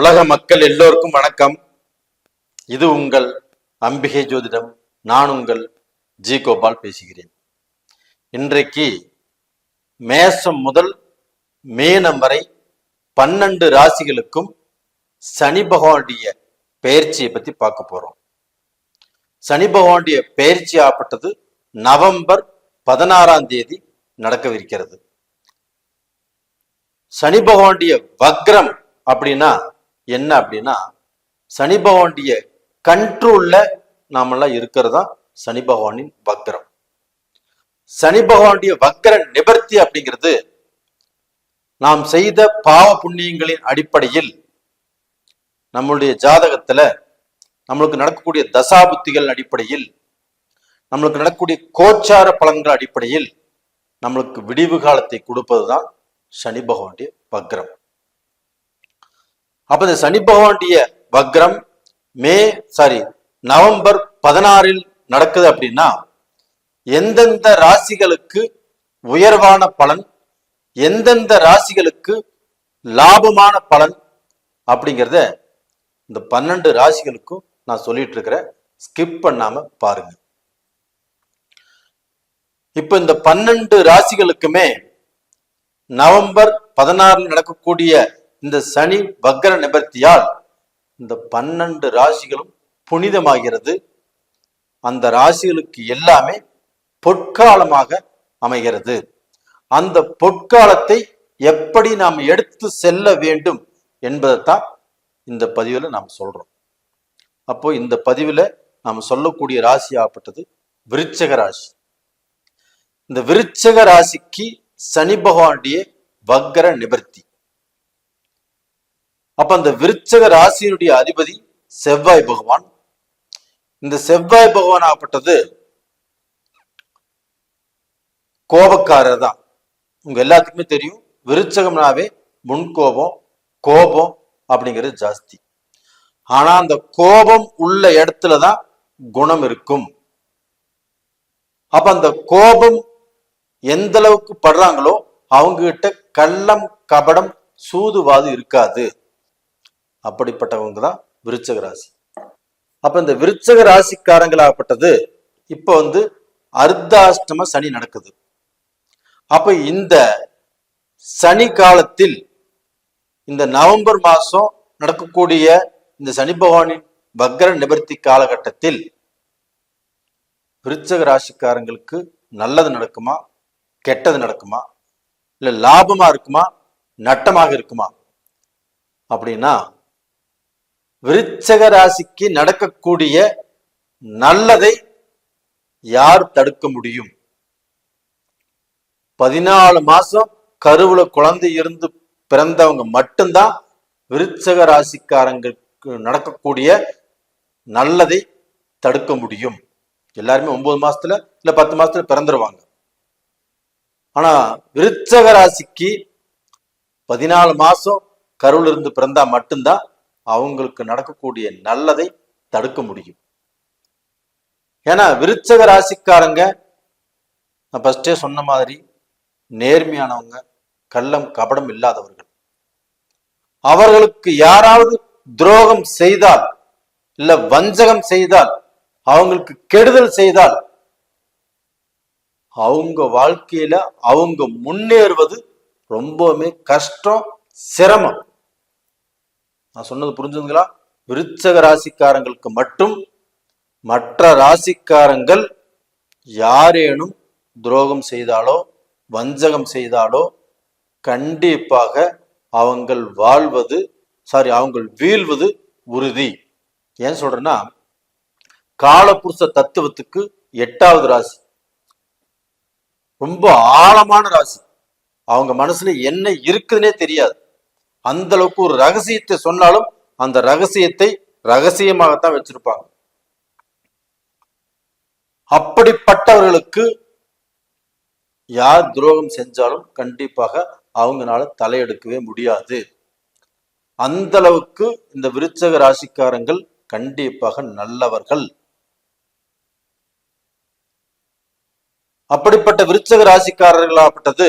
உலக மக்கள் எல்லோருக்கும் வணக்கம். இது உங்கள் அம்பிகை ஜோதிடம். நான் உங்கள் ஜி கோபால் பேசுகிறேன். இன்றைக்கு மேசம் முதல் மீனம் வரை பன்னெண்டு ராசிகளுக்கும் சனி பகவானுடைய பயிற்சியை பத்தி பார்க்க போறோம். சனி பகவானுடைய பெயர்ச்சி ஆப்பட்டது நவம்பர் பதினாறாம் தேதி நடக்கவிருக்கிறது. சனி பகவானுடைய வக்ரம் அப்படின்னா என்ன அப்படின்னா சனி பகவானுடைய கண்ட்ரோல்ல நாமெல்லாம் இருக்கிறதா? சனி பகவானின் வக்ரம். சனி பகவானுடைய வக்ர நிவர்த்தி அப்படிங்கிறது நாம் செய்த பாவ புண்ணியங்களின் அடிப்படையில் நம்மளுடைய ஜாதகத்துல நம்மளுக்கு நடக்கக்கூடிய தசாபுத்திகள் அடிப்படையில் நம்மளுக்கு நடக்கக்கூடிய கோச்சார பலன்கள் அடிப்படையில் நம்மளுக்கு விடிவு காலத்தை கொடுப்பதுதான் சனி பகவானுடைய வக்ரம். அப்ப இந்த சனி பகவானுடைய வக்ரம் மே சாரி நவம்பர் பதினாறில் நடக்குது அப்படின்னா எந்தெந்த ராசிகளுக்கு உயர்வான பலன் எந்தெந்த ராசிகளுக்கு லாபமான பலன் அப்படிங்கிறத இந்த பன்னெண்டு ராசிகளுக்கும் நான் சொல்லிட்டு இருக்கிறேன். ஸ்கிப் பண்ணாம பாருங்க. இப்ப இந்த பன்னெண்டு ராசிகளுக்குமே நவம்பர் பதினாறில் நடக்கக்கூடிய இந்த சனி வக்கர நிபர்த்தியால் இந்த பன்னெண்டு ராசிகளும் புனிதமாகிறது. அந்த ராசிகளுக்கு எல்லாமே பொற்காலமாக அமைகிறது. அந்த பொற்காலத்தை எப்படி நாம் எடுத்து செல்ல வேண்டும் என்பதைத்தான் இந்த பதிவில் நாம் சொல்றோம். அப்போ இந்த பதிவில் நாம் சொல்லக்கூடிய ராசி ஆகப்பட்டது விருச்சக ராசி. இந்த விருச்சக ராசிக்கு சனி பகவானுடைய வக்கர நிவர்த்தி அப்ப அந்த விருச்சக ராசியினுடைய அதிபதி செவ்வாய் பகவான். இந்த செவ்வாய் பகவான் ஆகப்பட்டது கோபக்காரர் தான். உங்க எல்லாத்துக்குமே தெரியும் விருச்சகம்னாவே முன்கோபம் கோபம் அப்படிங்கிறது ஜாஸ்தி. ஆனா அந்த கோபம் உள்ள இடத்துல தான் குணம் இருக்கும். அப்ப அந்த கோபம் எந்த அளவுக்கு படுறாங்களோ அவங்க கிட்ட கள்ளம் கபடம் சூதுவாது இருக்காது. அப்படிப்பட்டவங்க தான் விருச்சக ராசி. அப்ப இந்த விருச்சக ராசிக்காரங்களாகப்பட்டது இப்ப வந்து அர்த்தாஷ்டம சனி நடக்குது. அப்ப இந்த சனி காலத்தில் இந்த நவம்பர் மாசம் நடக்கக்கூடிய இந்த சனி பகவானின் வக்ர நிவர்த்தி காலகட்டத்தில் விருச்சக ராசிக்காரங்களுக்கு நல்லது நடக்குமா? கெட்டது நடக்குமா? இல்ல லாபமா இருக்குமா? நட்டமாக இருக்குமா? அப்படின்னா விருச்சக ராசிக்கு நடக்கக்கூடிய நல்லதை யார் தடுக்க முடியும்? பதினாலு மாசம் கருவுல குழந்தை இருந்து பிறந்தவங்க மட்டும்தான் விருச்சக ராசிக்காரங்களுக்கு நடக்கக்கூடிய நல்லதை தடுக்க முடியும். எல்லாருமே ஒன்பது மாசத்துல இல்ல பத்து மாசத்துல பிறந்துருவாங்க. ஆனா விருச்சக ராசிக்கு பதினாலு மாசம் கருவுல இருந்து பிறந்தா மட்டும்தான் அவங்களுக்கு நடக்கக்கூடிய நல்லதை தடுக்க முடியும். ஏன்னா விருச்சக ராசிக்காரங்க நான் ஃபஸ்ட்டே சொன்ன மாதிரி நேர்மையானவங்க கள்ளம் கபடம் இல்லாதவர்கள். அவர்களுக்கு யாராவது துரோகம் செய்தால் இல்ல வஞ்சகம் செய்தால் அவங்களுக்கு கெடுதல் செய்தால் அவங்க வாழ்க்கையில அவங்க முன்னேறுவது ரொம்பவுமே கஷ்டம் சிரமம். நான் சொன்னது புரிஞ்சுதுங்களா? விருச்சக ராசிக்காரங்களுக்கு மட்டும் மற்ற ராசிக்காரங்கள் யாரேனும் துரோகம் செய்தாலோ வஞ்சகம் செய்தாலோ கண்டிப்பாக அவங்கள் வாழ்வது சாரி அவங்கள் வீழ்வது உறுதி. ஏன் சொல்றேன்னா காலப்புருஷ தத்துவத்துக்கு எட்டாவது ராசி. ரொம்ப ஆழமான ராசி. அவங்க மனசுல என்ன இருக்குதுன்னே தெரியாது. அந்த அளவுக்கு ஒரு ரகசியத்தை சொன்னாலும் அந்த ரகசியத்தை ரகசியமாகத்தான் வச்சிருப்பாங்க. அப்படிப்பட்டவர்களுக்கு யார் துரோகம் செஞ்சாலும் கண்டிப்பாக அவங்களால தலையெடுக்கவே முடியாது. அந்த அளவுக்கு இந்த விருச்சக ராசிக்காரங்கள் கண்டிப்பாக நல்லவர்கள். அப்படிப்பட்ட விருச்சக ராசிக்காரர்களாகப்பட்டது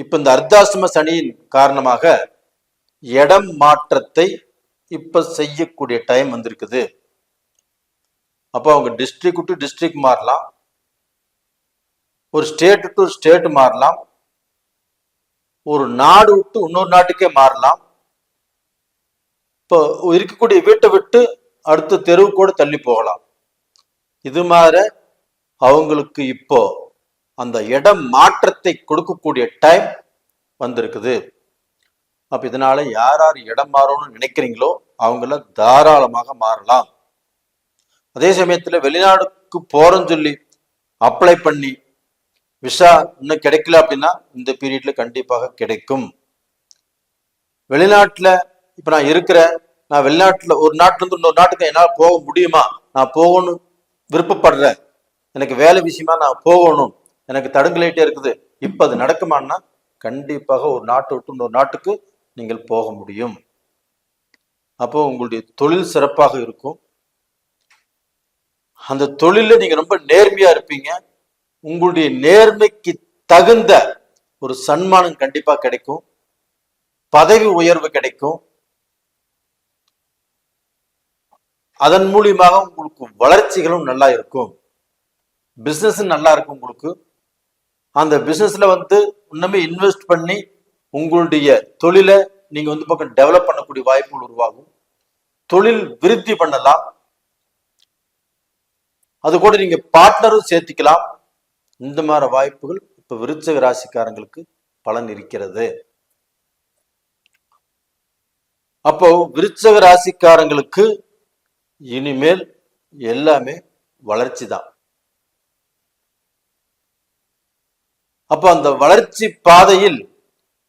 இப்ப இந்த அர்த்தாசிரம சனியின் காரணமாக இடம் மாற்றத்தை இப்ப செய்யக்கூடிய டைம் வந்திருக்குது. அப்போ அவங்க டிஸ்ட்ரிக்ட் டு டிஸ்ட்ரிக்ட் மாறலாம். ஒரு ஸ்டேட் டு ஸ்டேட் மாறலாம். ஒரு நாடு விட்டு இன்னொரு நாட்டுக்கே மாறலாம். இப்போ இருக்கக்கூடிய வீட்டை விட்டு அடுத்த தெருவு கூட தள்ளி போகலாம். இது மாதிரி அவங்களுக்கு இப்போ அந்த இடம் மாற்ற மாற்றத்தை கொடுக்கக்கூடிய டைம் வந்திருக்குது. அப்ப இதனால யார் யார் இடம் மாறணும்னு நினைக்கிறீங்களோ அவங்கள தாராளமாக மாறலாம். அதே சமயத்துல வெளிநாடுக்கு போறோம்னு சொல்லி அப்ளை பண்ணி விசா இன்னும் கிடைக்கல அப்படின்னா இந்த பீரியட்ல கண்டிப்பாக கிடைக்கும். வெளிநாட்டுல இப்ப நான் இருக்கிறேன் நான் வெளிநாட்டுல ஒரு நாட்டுல இருந்து இன்னொரு நாட்டுக்கு என்னால் போக முடியுமா? நான் போகணும் விருப்பப்படுறேன். எனக்கு வேலை விஷயமா நான் போகணும். எனக்கு தடுங்கலைட்டே இருக்குது. இப்போ அது நடக்குமான்னா கண்டிப்பாக ஒரு நாட்டை விட்டு இன்னொரு நாட்டுக்கு நீங்கள் போக முடியும். அப்போ உங்களுடைய தொழில் சிறப்பாக இருக்கும். அந்த தொழில நீங்க ரொம்ப நேர்மையா இருப்பீங்க. உங்களுடைய நேர்மைக்கு தகுந்த ஒரு சன்மானம் கண்டிப்பா கிடைக்கும். பதவி உயர்வு கிடைக்கும். அதன் மூலியமாக உங்களுக்கு வளர்ச்சிகளும் நல்லா இருக்கும். பிசினஸ் நல்லா இருக்கும் உங்களுக்கு. அந்த பிசினஸ்ல வந்து இன்னுமே இன்வெஸ்ட் பண்ணி உங்களுடைய தொழிலை நீங்க வந்து பக்கம் டெவலப் பண்ணக்கூடிய வாய்ப்புகள் உருவாகும். தொழில் விருத்தி பண்ணலாம். அது கூட நீங்க பார்ட்னரும் சேர்த்திக்கலாம். இந்த மாதிரி வாய்ப்புகள் இப்ப விருச்சக ராசிக்காரங்களுக்கு பலன் இருக்கிறது. அப்போ விருச்சக ராசிக்காரங்களுக்கு இனிமேல் எல்லாமே வளர்ச்சி தான் அப்போ அந்த வளர்ச்சி பாதையில்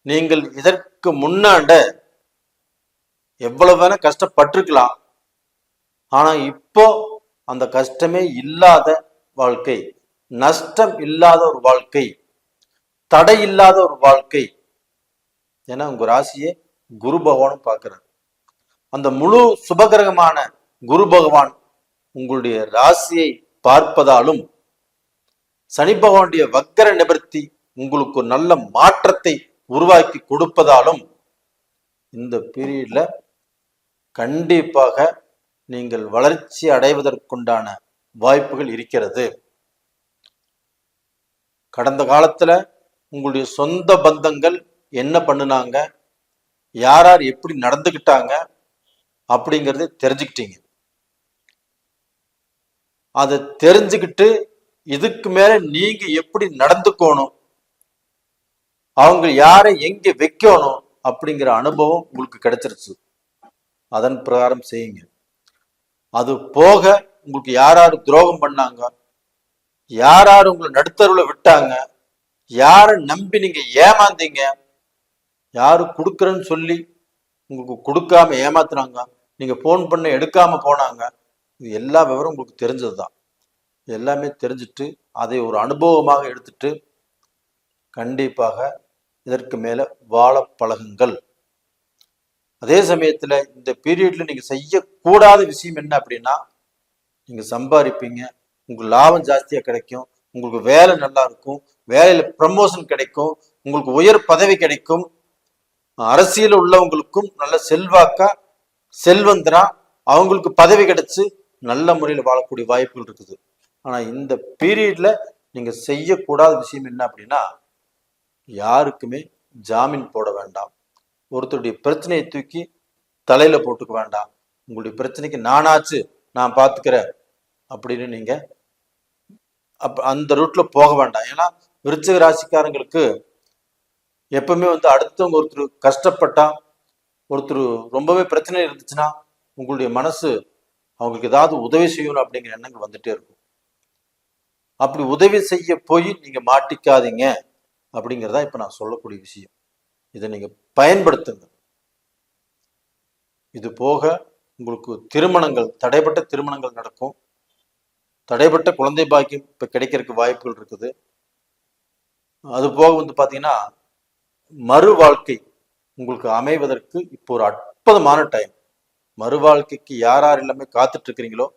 நீங்கள் இதற்கு முன்னாண்ட எவ்வளவு வேணா கஷ்டப்பட்டிருக்கலாம். ஆனா இப்போ அந்த கஷ்டமே இல்லாத வாழ்க்கை நஷ்டம் இல்லாத ஒரு வாழ்க்கை தடை இல்லாத ஒரு வாழ்க்கை. ஏன்னா உங்க ராசியை குரு பகவானும் பார்க்கிறார். அந்த முழு சுபகிரகமான குரு பகவான் உங்களுடைய ராசியை பார்ப்பதாலும் சனி பகவானுடைய வக்கர நிவர்த்தி உங்களுக்கு ஒரு நல்ல மாற்றத்தை உருவாக்கி கொடுப்பதாலும் இந்த பீரியட்ல கண்டிப்பாக நீங்கள் வளர்ச்சி அடைவதற்குண்டான வாய்ப்புகள் இருக்கிறது. கடந்த காலத்துல உங்களுடைய சொந்த பந்தங்கள் என்ன பண்ணுனாங்க? யார் யார் எப்படி நடந்துக்கிட்டாங்க? அப்படிங்கறத தெரிஞ்சுக்கிட்டீங்க. அதை தெரிஞ்சுக்கிட்டு இதுக்கு மேல நீங்க எப்படி நடந்துக்கணும்? அவங்க யாரை எங்க வைக்கணும்? அப்படிங்கிற அனுபவம் உங்களுக்கு கிடைச்சிருச்சு. அதன் பிரகாரம் செய்யுங்க. அது போக உங்களுக்கு யார் யார் துரோகம் பண்ணாங்க? யார் யார் உங்களை நடுத்தருவில் விட்டாங்க? யாரை நம்பி நீங்க ஏமாந்தீங்க? யாரு கொடுக்குறேன்னு சொல்லி உங்களுக்கு கொடுக்காம ஏமாத்துனாங்க? நீங்க ஃபோன் பண்ண எடுக்காம போனாங்க? இது எல்லா விவரம் உங்களுக்கு தெரிஞ்சது தான் எல்லாமே தெரிஞ்சுட்டு அதை ஒரு அனுபவமாக எடுத்துட்டு கண்டிப்பாக இதற்கு மேலே வாழ பழகுங்கள். அதே சமயத்தில் இந்த பீரியட்ல நீங்கள் செய்யக்கூடாத விஷயம் என்ன அப்படின்னா நீங்கள் சம்பாதிப்பீங்க உங்களுக்கு லாபம் ஜாஸ்தியாக கிடைக்கும் உங்களுக்கு வேலை நல்லா இருக்கும் வேலையில் ப்ரமோஷன் கிடைக்கும் உங்களுக்கு உயர் பதவி கிடைக்கும். அரசியல் உள்ளவங்களுக்கும் நல்ல செல்வாக்கா செல்வந்தனா அவங்களுக்கு பதவி கிடைச்சு நல்ல முறையில் வாழக்கூடிய வாய்ப்புகள் இருக்குது. ஆனா இந்த பீரியட்ல நீங்க செய்யக்கூடாத விஷயம் என்ன அப்படின்னா யாருக்குமே ஜாமீன் போட வேண்டாம். ஒருத்தருடைய பிரச்சனையை தூக்கி தலையில போட்டுக்க வேண்டாம். உங்களுடைய பிரச்சனைக்கு நானாச்சு நான் பார்த்துக்கிறேன் அப்படின்னு நீங்க அப் அந்த ரூட்ல போக வேண்டாம். ஏன்னா விருச்சக ராசிக்காரங்களுக்கு எப்பவுமே வந்து அடுத்தவங்க ஒருத்தர் கஷ்டப்பட்டா ஒருத்தர் ரொம்பவே பிரச்சனை இருந்துச்சுன்னா உங்களுடைய மனசு அவங்களுக்கு ஏதாவது உதவி செய்யணும் அப்படிங்கிற எண்ணங்கள் வந்துட்டே இருக்கும். அப்படி உதவி செய்ய போய் நீங்க மாட்டிக்காதீங்க அப்படிங்கிறதா இப்ப நான் சொல்லக்கூடிய விஷயம். இதை நீங்க பயன்படுத்துங்க. இது போக உங்களுக்கு திருமணங்கள் தடைப்பட்ட திருமணங்கள் நடக்கும். தடைப்பட்ட குழந்தை பாக்கியம் இப்ப கிடைக்கிறதுக்கு வாய்ப்புகள் இருக்குது. அது போக வந்து பாத்தீங்கன்னா மறு வாழ்க்கை உங்களுக்கு அமைவதற்கு இப்போ ஒரு அற்புதமான டைம் மறு வாழ்க்கைக்கு யார் யார் எல்லாமே காத்துட்டு இருக்கிறீங்களோ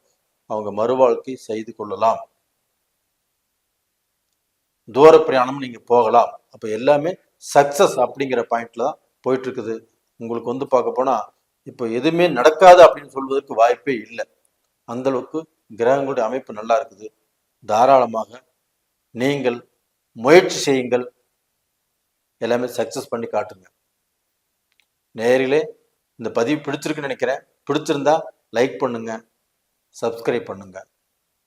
அவங்க மறு வாழ்க்கை செய்து கொள்ளலாம். தூர பிரயாணம் நீங்கள் போகலாம். அப்போ எல்லாமே சக்ஸஸ் அப்படிங்கிற பாயிண்டில் தான் போயிட்டுருக்குது. உங்களுக்கு வந்து பார்க்க போனால் இப்போ எதுவுமே நடக்காது அப்படின்னு சொல்வதற்கு வாய்ப்பே இல்லை. அந்த அளவுக்கு கிரகங்களுடைய அமைப்பு நல்லா இருக்குது. தாராளமாக நீங்கள் முயற்சி செய்யுங்கள். எல்லாமே சக்ஸஸ் பண்ணி காட்டுங்க. நேரிலே இந்த பதிவு பிடிச்சிருக்குன்னு நினைக்கிறேன். பிடிச்சிருந்தா லைக் பண்ணுங்க சப்ஸ்கிரைப் பண்ணுங்க.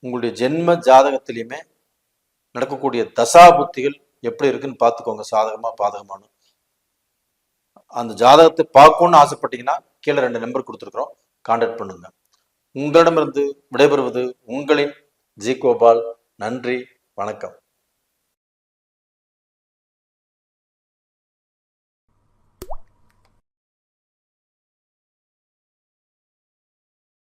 உங்களுடைய ஜென்ம ஜாதகத்திலையுமே நடக்கக்கூடிய தசா புத்திகள் எப்படி இருக்குன்னு பார்த்துக்கோங்க. சாதகமா பாதகமானு. அந்த ஜாதகத்தை பார்க்கணும்னு ஆசைப்பட்டீங்கன்னா கீழே ரெண்டு நம்பர் கொடுத்துருக்குறோம். கான்டாக்ட் பண்ணுங்க. உங்களிடமிருந்து விடைபெறுவது உங்களின் ஜி கோபால். நன்றி வணக்கம்.